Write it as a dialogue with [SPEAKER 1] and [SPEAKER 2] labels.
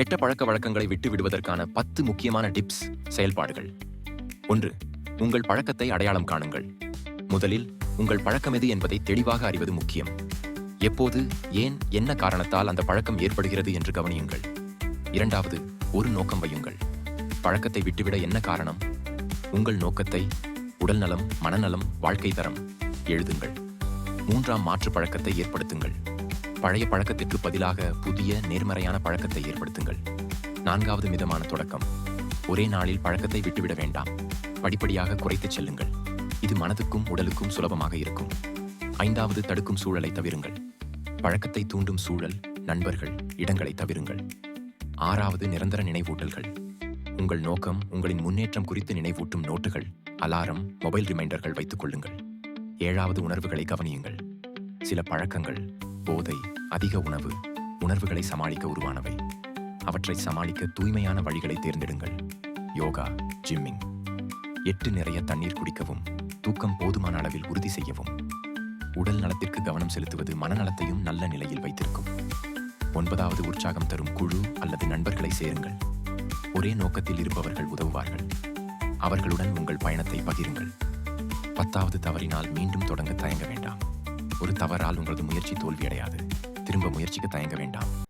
[SPEAKER 1] கெட்ட பழக்க வழக்கங்களை விட்டு விடுவதற்கான பத்து முக்கியமான டிப்ஸ் செயல்பாடுகள். ஒன்று உங்கள் பழக்கத்தை அடையாளம் காணுங்கள். முதலில் உங்கள் பழக்கம் எது என்பதை தெளிவாக அறிவது முக்கியம். எப்போது ஏன் என்ன காரணத்தால் அந்த பழக்கம் ஏற்படுகிறது என்று கவனியுங்கள். இரண்டாவது ஒரு நோக்கம் வையுங்கள். பழக்கத்தை விட்டுவிட என்ன காரணம்? உங்கள் நோக்கத்தை உடல்நலம் மனநலம் வாழ்க்கை தரம் எழுதுங்கள். மூன்றாம் மாற்று பழக்கத்தை ஏற்படுத்துங்கள். பழைய பழக்கத்திற்கு பதிலாக புதிய நேர்மறையான பழக்கத்தை ஏற்படுத்துங்கள். நான்காவது மிதமான தொடக்கம். ஒரே நாளில் பழக்கத்தை விட்டுவிட வேண்டாம். படிப்படியாக குறைத்துச் செல்லுங்கள். இது மனதுக்கும் உடலுக்கும் சுலபமாக இருக்கும். ஐந்தாவது தடுக்கும் சூழலை தவிருங்கள். பழக்கத்தை தூண்டும் சூழல் நண்பர்கள் இடங்களை தவிருங்கள். ஆறாவது நிரந்தர நினைவூட்டல்கள். உங்கள் நோக்கம் உங்களின் முன்னேற்றம் குறித்து நினைவூட்டும் நோட்டுகள் அலாரம் மொபைல் ரிமைண்டர்கள் வைத்துக் கொள்ளுங்கள். ஏழாவது உணர்வுகளை கவனியுங்கள். சில பழக்கங்கள் போதை அதிக உணவு உணர்வுகளை சமாளிக்க உருவானவை. அவற்றை சமாளிக்க தூய்மையான வழிகளை தேர்ந்தெடுங்கள். Yoga gymming. எட்டு நிறைய தண்ணீர் குடிக்கவும் தூக்கம் போதுமான அளவில் உறுதி செய்யவும். உடல் நலத்திற்கு கவனம் செலுத்துவது மனநலத்தையும் நல்ல நிலையில் வைத்திருக்கும். ஒன்பதாவது உற்சாகம் தரும் குழு அல்லது நண்பர்களை சேருங்கள். ஒரே நோக்கத்தில் இருப்பவர்கள் உதவுவார்கள். அவர்களுடன் உங்கள் பயணத்தை பகிருங்கள். பத்தாவது தவறினால் மீண்டும் தொடங்க தயங்க ஒரு தவறால் உங்களது முயற்சி தோல்வியடையாது. திரும்ப முயற்சிக்க தயங்க வேண்டாம்.